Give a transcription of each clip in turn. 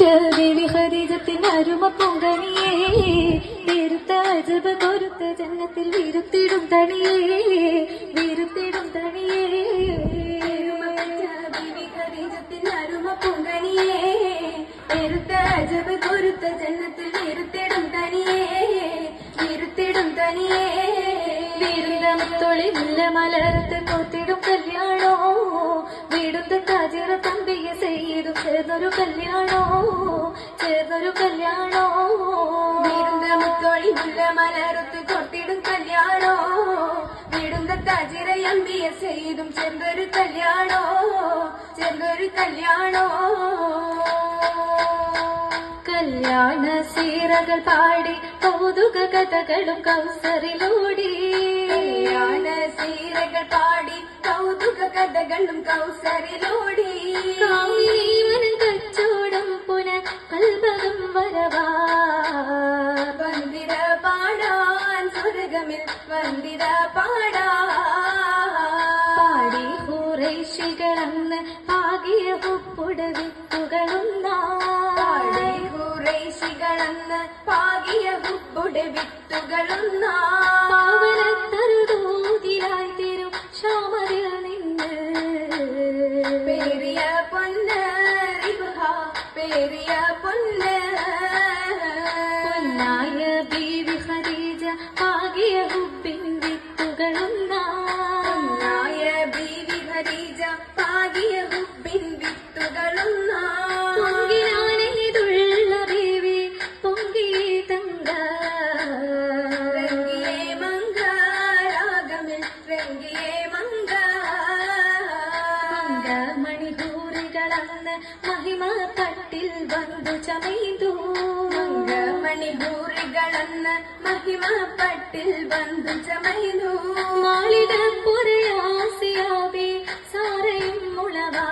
ദേവി ഹരിജത്തിൻ അരുമ പൊങ്കണിയേ വീരുത്ത അജബ് കൊരുത്ത ജന്നത്തിൽ വീരുത്തിടും തണിയേ വീരുത്തിടും തണിയേ അജബ് കൊരുത്ത ജന്നത്തിൽ വീരുത്തിടും തനിയേ വീരുത്തിടും തനിയേ മലർത്ത് കോത്തിടും കല്യാണോ താജിറ തമ്പിയെ ചെയ്തു ചേർന്നൊരു കല്യാണോ? ചേർന്നൊരു കല്യാണോ? വീടുന്ന മുത്തോളി മുല്ല കൊത്തിടും കല്യാണോ? വീടുന്ന തജിറയമ്പിയ ചെയ്തും ചെന്നൊരു കല്യാണോ? ചെന്നൊരു കല്യാണോ? കല്യാണ സീരകൾ പാടി കൗതുക കഥകളും കൗസറിലൂടി. കല്യാണ സീരകൾ പാടി കൗതുക കഥകളും കൗസറിലൂടി. കാമിനീവനം കച്ചോടം പുന കൽപകം വരവാ. വന്ദിര പാടാൻ സ്വർഗമിൽ വന്ദിര പാടാ. പാടി ഹൂറേഷികളന്ന് പാകിയ ഉപ്പുടവിത്തുകളുന്നാ പാടി ഖുറൈശികളെന്ന് പാകിയ ഹുബുടെ വിത്തുകളൊന്നാ. പാവനത്തറുതൂതിലായി തിരും ശ്യാമതിൽ നിന്ന്. പേരിയ പൊന്ന് പേരിയ പൊന്ന്. പൊന്നായ ബീവി ഖദീജ പാകിയ ഹുബിൻ വിത്തുകളൊന്നായ ബീവി ഖദീജ പാകിയ ഹുബിൻ മണികൂറികളന്ന് മഹിമ തട്ടിൽ വന്നു ചമൈതു മണിപൂറികളെന്ന് മഹിമ പട്ടിൽ ബന്ധു ചമയുന്നു മാളിക പുരയാസിയാബി സാരയും മുളവാ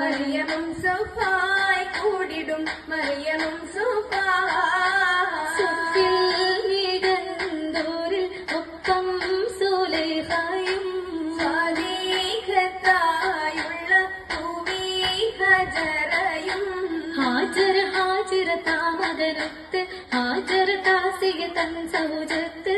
മറിയമും സോഫായി കൂടിടും മറിയമും സോഫായി ഹാജർ ഹാജര താമകനത്ത് ഹാജര താസിയ തൻ സൗജത്ത്.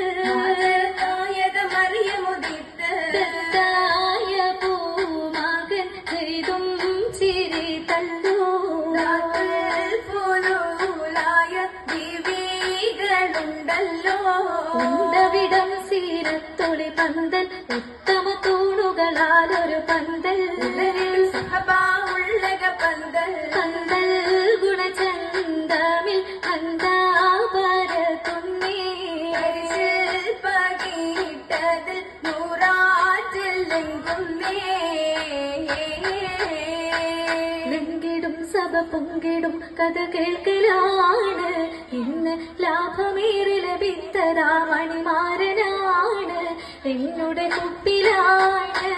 ഉണ്ടവിടം സീരത്തൊളി പന്തൽ ഉത്തമ തൂണുകളാൽ ഒരു പന്തൽ. സഹപാ സഹബാ നെങ്കിടും സഭ പൊങ്കിടും കഥ കേൾക്കലാണ്. ഇന്ന് ലാഭമേറി ലഭിത്തതാ മണിമാരനാണ്. എന്നുടെ കുപ്പിലാണ്.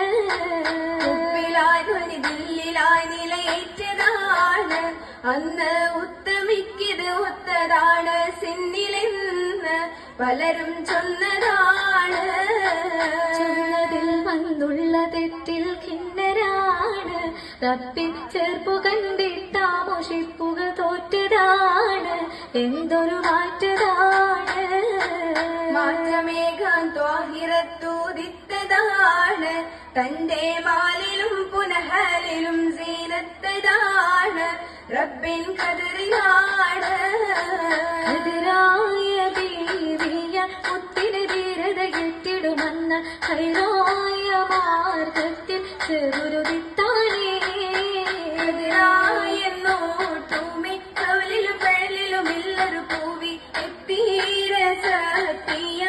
അന്ന് ഉത്തമിക്കിത് ഒത്തതാണ് സിന്നിലെന്ന് പലരും ചൊന്നതാണ്. ചൊന്നതിൽ വന്നുള്ള തെറ്റിൽ കിന്നരാണ് തപ്പി ചേർപ്പു കണ്ടിട്ടാമോഷിപ്പുക തോറ്റതാണ്. എന്തൊരു ത്വാഹിറത്തൂതിത്തതാണ് തന്റെ മാലിലും പുനഹലിലും സീനത്തതാണ്. റബ്ബിൻ കതിറിലാണ്. എതിരായ ബീവിയ ഒത്തിരി ധീരത കിട്ടിടുമെന്ന ഹൈറായ മാർഗത്തിൽ ചെറുരുതിത്താനേ. ഇല്ലൊരു പൂവി എത്തീര സത്യ